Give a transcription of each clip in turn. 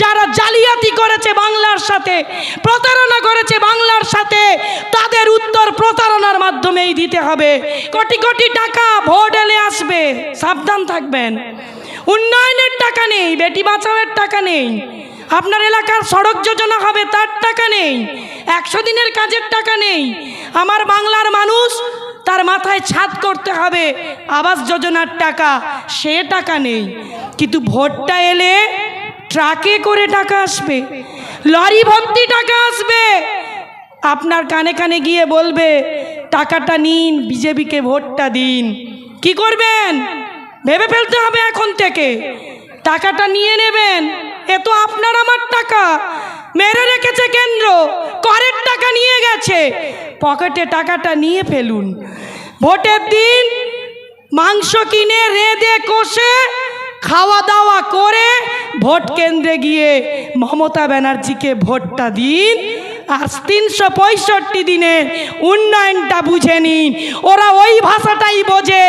যারা জালিয়াতি করেছে বাংলার সাথে, প্রতারণা করেছে বাংলার সাথে, তাদের উত্তর প্রতারণার মাধ্যমেই দিতে হবে। কোটি কোটি টাকা ভোট এলে আসবে, সাবধান থাকবেন। উন্নয়নের টাকা নেই, বেটি বাঁচাওয়ের টাকা নেই। আপনার এলাকার সড়ক যোজনা হবে, তার টাকা নেই। একশো দিনের কাজের টাকা নেই। আমার বাংলার মানুষ, তার মাথায় ছাদ করতে হবে, আবাস যোজনার টাকা, সে টাকা নেই। কিন্তু ভোটটা এলে ট্রাকে করে টাকা আসবে, লরি ভর্তি টাকা আসবে। আপনার কানে কানে গিয়ে বলবে, টাকাটা নিন, বিজেপিকে ভোটটা দিন। কি করবেন? ভেবে ফেলতে হবে এখন থেকে। টাকাটা নিয়ে নেবেন, এ তো আপনার আমার টাকা। মেরে রেখেছে কেন্দ্র, করের টাকা নিয়ে গেছে। পকেটে টাকাটা নিয়ে ফেলুন। ভোটের দিন মাংস কিনে রেঁধে কষে খাওয়া দাওয়া করে ভোট কেন্দ্রে গিয়ে মমতা ব্যানার্জিকে ভোটটা দিন আর তিনশো পঁয়ষট্টি দিনে উন্নয়নটা বুঝে নিন। ওরা ওই ভাষাটাই বোঝে।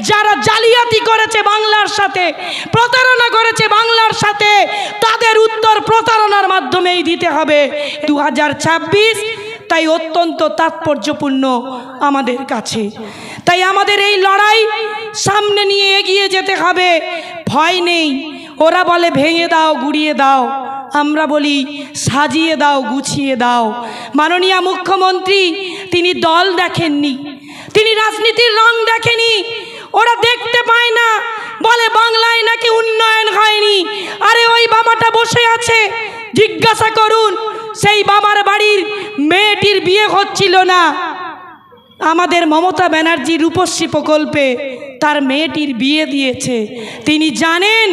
যারা জালিয়াতি করেছে বাংলার সাথে, প্রতারণা করেছে বাংলার সাথে, তাদের উত্তর প্রতারণার মাধ্যমেই দিতে হবে। দু হাজার ছাব্বিশ, তাই অত্যন্ত তাৎপর্যপূর্ণ আমাদের কাছে। তাই আমাদের এই লড়াই সামনে নিয়ে এগিয়ে যেতে হবে। ভয় নেই। ওরা বলে, ভেঙে দাও, গুড়িয়ে দাও। আমরা বলি, সাজিয়ে দাও, গুছিয়ে দাও। মাননীয় মুখ্যমন্ত্রী, তিনি দল দেখেননি। তিনি রাজনীতির রং দেখেনি। ওরা দেখতে পায় না। বলে, বাংলায় নাকি উন্নয়ন হয়নি। আরে, ওই বাবাটা বসে আছে। জিজ্ঞাসা করুন, সেই বাবার বাড়ির মেয়েটির বিয়ে হচ্ছিল না। আমাদের মমতা ব্যানার্জি রূপশ্রী প্রকল্পে তার মেয়েটির বিয়ে দিয়েছে। তিনি জানেন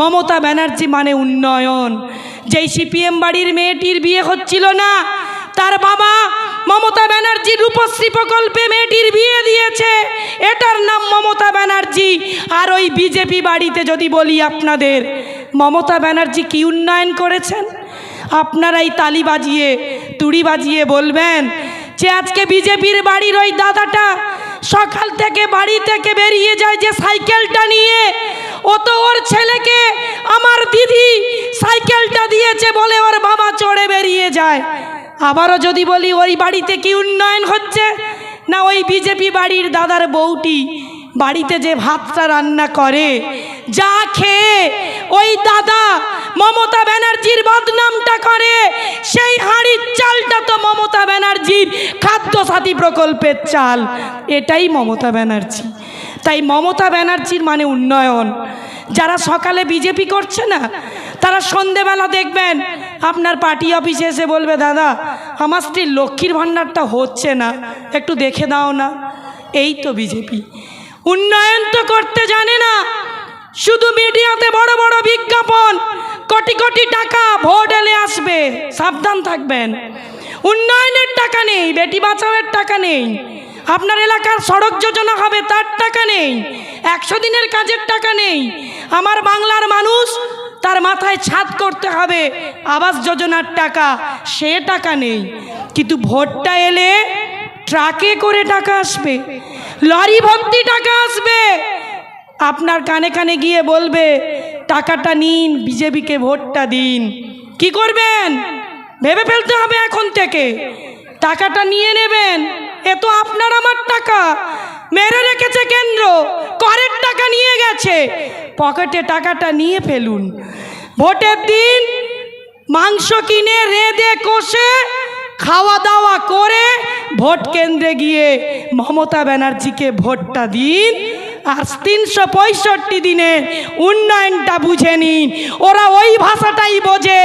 মমতা ব্যানার্জি মানে উন্নয়ন। যেই সিপিএম বাড়ির মেয়েটির বিয়ে হচ্ছিল না, তার বাবা মমতা ব্যানার্জি রূপশ্রী প্রকল্পে মেয়েটির বিয়ে দিয়েছে। এটার নাম মমতা ব্যানার্জি। আর ওই বিজেপি বাড়িতে যদি বলি আপনাদের, মমতা ব্যানার্জি কি উন্নয়ন করেছেন? আপনারাই তালি বাজিয়ে, তুড়ি বাজিয়ে বলবেন যে আজকে বিজেপির বাড়ির ওই দাদাটা সকাল থেকে বাড়ি থেকে বেরিয়ে যায় যে সাইকেলটা নিয়ে। ও তো ওর ছেলেকে, আমার দিদি সাইকেলটা দিয়েছে বলে ওর বাবা চড়ে বেরিয়ে যায়। আবারও যদি বলি, ওই বাড়িতে কি উন্নয়ন হচ্ছে? না, ওই বিজেপি বাড়ির দাদার বউটি বাড়িতে যে ভাতটা রান্না করে, যা খেয়ে ওই দাদা মমতা ব্যানার্জির বদনামটা করে, সেই মমতা ব্যানার্জির খাদ্য সাথী প্রকল্পের চাল। এটাই মমতা ব্যানার্জি। তাই মমতা ব্যানার্জির মানে উন্নয়ন। যারা সকালে বিজেপি করছে না, তারা সন্ধেবেলা দেখবেন, আপনার পার্টি অফিসে এসে বলবে, দাদা, আমার স্ত্রীর লক্ষ্মীর ভাণ্ডারটা হচ্ছে না। একটু দেখে দাও না। এই তো বিজেপি। উন্নয়ন তো করতে জানে না। শুধু মিডিয়াতে বড় বড় বিজ্ঞাপন, কোটি কোটি টাকা ভোট এলে আসবে। সাবধান থাকবেন। উন্নয়নের টাকা নেই, বেটি বাঁচাওয়ের টাকা নেই, আপনার এলাকার সড়ক যোজনা হবে তার টাকা নেই, একশো দিনের কাজের টাকা নেই, আমার বাংলার মানুষ তার মাথায় ছাদ করতে হবে, আবাস যোজনার টাকা, সে টাকা নেই, কিন্তু ভোটটা এলে ট্রাকে করে টাকা আসবে, লরি ভর্তি টাকা আসবে, আপনার কানে কানে গিয়ে বলবে, টাকাটা নিন, বিজেপিকে ভোটটা দিন, কি করবেন? ভেবে ফেলতে হবে এখন থেকে। টাকাটা নিয়ে নেবেন, এ তো আপনার আমার টাকা। মেরে রেখেছে কেন্দ্র, করের টাকা নিয়ে গেছে। পকেটে টাকাটা নিয়ে ফেলুন। ভোটের দিন মাংস কিনে, রেঁধে, কষে খাওয়া দাওয়া করে ভোট কেন্দ্রে গিয়ে মমতা ব্যানার্জিকে ভোটটা দিন। আর তিনশো পঁয়ষট্টি দিনের উন্নয়নটা বুঝে নিন ওরা ওই ভাষাটাই বোঝে,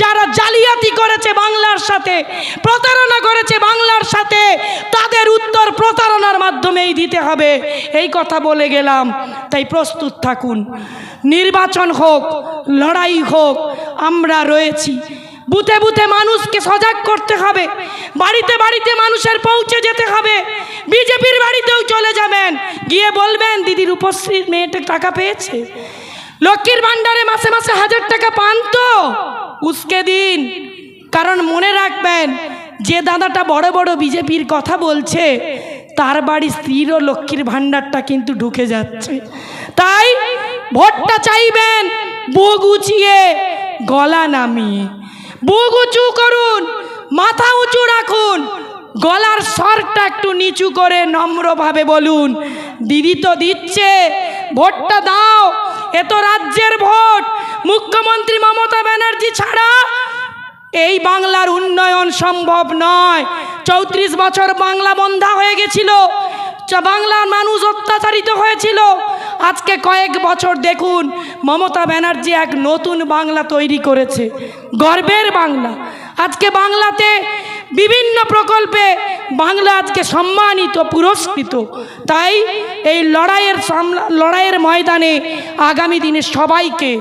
যারা জালিয়াতি করেছে বাংলার সাথে, প্রতারণা করেছে বাংলার সাথে, তাদের উত্তর প্রতারণার মাধ্যমেই দিতে হবে। এই কথা বলে গেলাম, তাই প্রস্তুত থাকুন। নির্বাচন হোক, লড়াই হোক, আমরা রয়েছি। বুথে বুথে মানুষকে সজাগ করতে হবে, বাড়িতে বাড়িতে মানুষের পৌঁছে যেতে হবে, বিজেপির বাড়িতেও চলে যাবেন গিয়ে বলবেন দিদি রূপশ্রীর মেয়েটা টাকা পেয়েছে। লক্ষ্মীর ভাণ্ডারে মাসে মাসে হাজার টাকা পান তো। উসকে দিন। কারণ মনে রাখবেন, যে দাদাটা বড় বড় বিজেপির কথা বলছে, তার বাড়ি স্ত্রীরও লক্ষ্মীর ভাণ্ডারটা কিন্তু ঢুকে যাচ্ছে। তাই ভোটটা চাইবেন, বুক উঁচিয়ে, গলা নামিয়ে। বুক উঁচু করুন, মাথা উঁচু রাখুন গলার স্বরটা একটু নিচু করে নম্রভাবে বলুন। দিদি তো দিচ্ছে, ভোটটা দাও, এ তো রাজ্যের ভোট। মুখ্যমন্ত্রী মমতা ব্যানার্জি ছাড়া এই বাংলার উন্নয়ন সম্ভব নয়। চৌত্রিশ বছর বাংলা বন্ধা হয়ে গেছিল বাংলার মানুষ অত্যাচারিত হয়েছিল। আজকে কয়েক বছর দেখুন, মমতা ব্যানার্জি এক নতুন বাংলা তৈরি করেছে। গর্বের বাংলা। আজকে বাংলাতে বিভিন্ন প্রকল্পে বাংলা আজকে সম্মানিত, পুরস্কৃত। তাই এই লড়াইয়ের লড়াইয়ের ময়দানে আগামী দিনে সবাইকে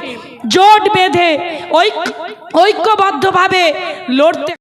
জোট বেঁধে ঐক্য ঐক্যবদ্ধভাবে লড়তে